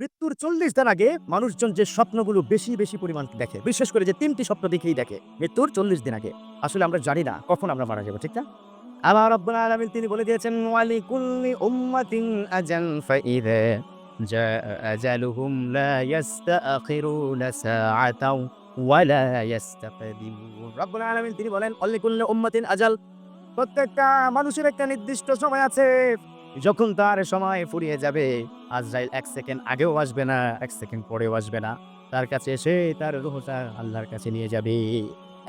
মৃত্যুর চল্লিশ দিন আগে মানুষজন যে স্বপ্নগুলো বেশি বেশি পরিমাণ দেখে, বিশেষ করে যে তিনটি স্বপ্ন দেখেই দেখে, মৃত্যুর চল্লিশ দিন আগে। আসলে আমরা জানি না কখন আমরা মারা যাব, ঠিক না? আবার রব্বুল আলামিন তিনি বলে দিয়েছেন ওয়ালি কুল্লি উম্মাতিন আজাল ফাইদা জা আজালুহুম লা ইস্তাখিরুনা সাআতাও ওয়ালা ইস্তাকদিমুন রব্বুল আলামিন তিনি বলেন ওয়ালি কুল্লি উম্মাতিন আজাল। প্রত্যেকটা মানুষের একটা নির্দিষ্ট সময় আছে। যখন তার সময় ফুরিয়ে যাবে, আজরাইল এক সেকেন্ড আগেও আসবে না, এক সেকেন্ড পরেও আসবে না। তার কাছে এসে তার রুহটা আল্লাহর কাছে নিয়ে যাবে।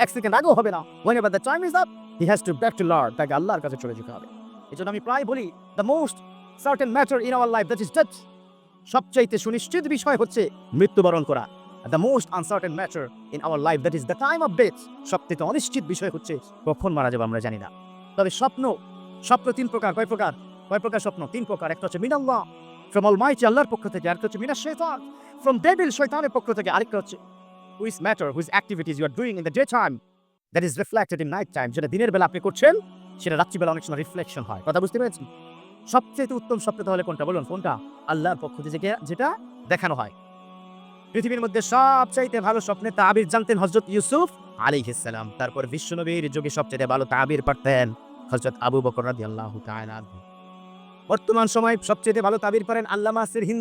এক সেকেন্ড আগেও হবে না। Whenever the time is up, he has to back to lord, তাকে আল্লাহর কাছে চলে যেতে হবে। এই জন্য আমি প্রায় বলি the most certain matter in our life that is death সবচাইতে সুনিশ্চিত বিষয় হচ্ছে মৃত্যুবরণ করা। The most uncertain matter in our life that is the time of death সবচেয়ে অনিশ্চিত বিষয় হচ্ছে, কখন মারা যাব আমরা জানি না। তবে স্বপ্ন স্বপ্ন তিন প্রকার। কয় প্রকার? কয় প্রকার স্বপ্ন, তিন প্রকার, একটা হচ্ছে মিনাল্লাহ ফ্রম অল অলমাইটি আল্লাহর পক্ষ থেকে, আরেকটা হচ্ছে মিনাশ শয়তান ফ্রম ডেভিল শয়তানের পক্ষ থেকে, আরেকটা হচ্ছে which matter which activities you are doing in the day time that is reflected in night time যেটা দিনের বেলা আপনি করছেন, সেটা রাত্রিবেলা অনেক সময় রিফ্লেকশন হয়। কথা বুঝতে পেরেছেন? সবচেয়ে উত্তম স্বপ্ন তাহলে কোনটা? বলুন, কোনটা? আল্লাহর পক্ষ থেকে যেটা দেখানো হয়। পৃথিবীর মধ্যে সবচাইতে ভালো স্বপ্নে তাবির জানতেন হজরত ইউসুফ আলাইহিস সালাম। তারপর বিশ্বনবীর যুগে সবচেয়ে ভালো তাবির পারতেন হজরত আবু বকর রাদিয়াল্লাহু তাআলা। বর্তমান সময় সবচেয়ে ভালো তাবির পারেন আল্লামা সিরহিন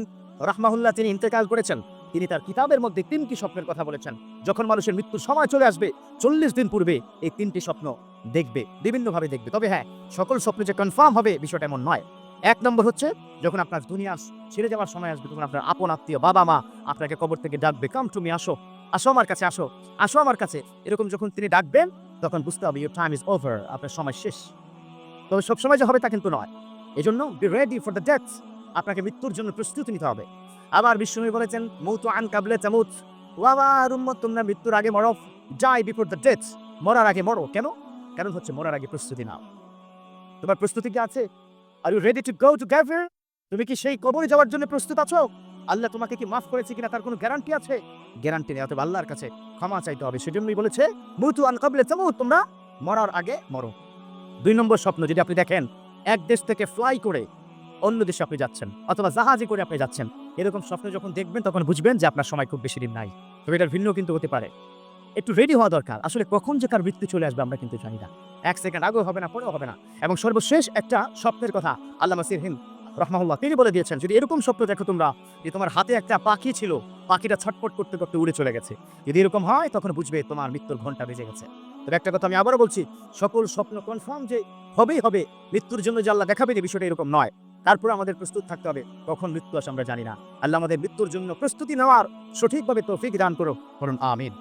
রাহমাহুল্লাহ, তিনি ইন্তেকাল করেছেন। তিনি তার কিতাবের মধ্যে তিনটি স্বপ্নের কথা বলেছেন। যখন মানুষের মৃত্যুর সময় চলে আসবে, চল্লিশ দিন পূর্বে এই তিনটি স্বপ্ন দেখবে, বিভিন্নভাবে দেখবে। তবে হ্যাঁ সকল স্বপ্ন যে কনফার্ম হবে, বিষয়টা এমন নয়। এক নম্বর হচ্ছে, যখন আপনার দুনিয়া ছেড়ে যাওয়ার সময় আসবে, তখন আপনার আপন আত্মীয়, বাবা মা আপনাকে কবর থেকে ডাকবে কাম টু মি আসো আসো আমার কাছে, আসো আসো আমার কাছে। এরকম যখন তিনি ডাকবেন, তখন বুঝতে হবে ইউর টাইম ইজ ওভার আপনার সময় শেষ। তবে সবসময় যে হবে তা কিন্তু নয়। এই জন্য be ready for the death আপনাকে মৃত্যুর জন্য প্রস্তুতি নিতে হবে। আবার বিষ্ণু বলেছেন, মৌতু আন কাবলে চামুত তোমরা মৃত্যুর আগে মরো। যাই বিফোর দ্য ডেথ মরার আগে মরো। কেন? কারণ হচ্ছে মরার আগে প্রস্তুতি নাও। তোমার প্রস্তুতি কি আছে? Are you ready to go to গ্যাভার তুমি কি সেই কবরে যাওয়ার জন্য প্রস্তুত আছো? আল্লাহ তোমাকে কি মাফ করেছে কিনা তার কোনো গ্যারান্টি আছে? গ্যারান্টি নেই, অতএব আল্লাহর কাছে ক্ষমা চাইতে হবে। সেজন্যই বলেছে, মুতু আন কাবলে চামুত তোমরা মরার আগে মরো। দুই নম্বর স্বপ্ন, যদি আপনি দেখেন এক দেশ থেকে ফ্লাই করে অন্য দেশে আপনি যাচ্ছেন, অথবা জাহাজে করে আপনি যাচ্ছেন। এরকম স্বপ্ন যখন দেখবেন, তখন বুঝবেন যে আপনার সময় খুব বেশি দিন নাই। তবে এটার ভিন্ন কিন্তু হতে পারে। একটু রেডি হওয়া দরকার। আসলে কখন যে কার মৃত্যু চলে আসবে আমরা কিন্তু জানি না। এক সেকেন্ড আগেও হবে না, পরেও হবে না। এবং সর্বশেষ একটা স্বপ্নের কথা আল্লাহ মাসির হিন্দ রহমাহুল্লাহ, তিনি বলে দিয়েছেন, যদি এরকম স্বপ্ন দেখো তোমরা যে তোমার হাতে একটা পাখি ছিল, পাখিটা ছটপট করতে করতে উড়ে চলে গেছে। যদি এরকম হয়, তখন বুঝবে তোমার মৃত্যুর ঘণ্টা বেজে গেছে। তবে একটা কথা আমি আবারও বলছি, সকল স্বপ্ন কনফার্ম যে হবেই হবে, মৃত্যুর জন্য যে আল্লাহ দেখাবে যে বিষয়টা এরকম নয়। তারপর আমাদের প্রস্তুত থাকতে হবে, কখন মৃত্যু আসে আমরা জানি না। আল্লাহ আমাদের মৃত্যুর জন্য প্রস্তুতি নেওয়ার সঠিকভাবে তৌফিক দান করো করুন আমিন।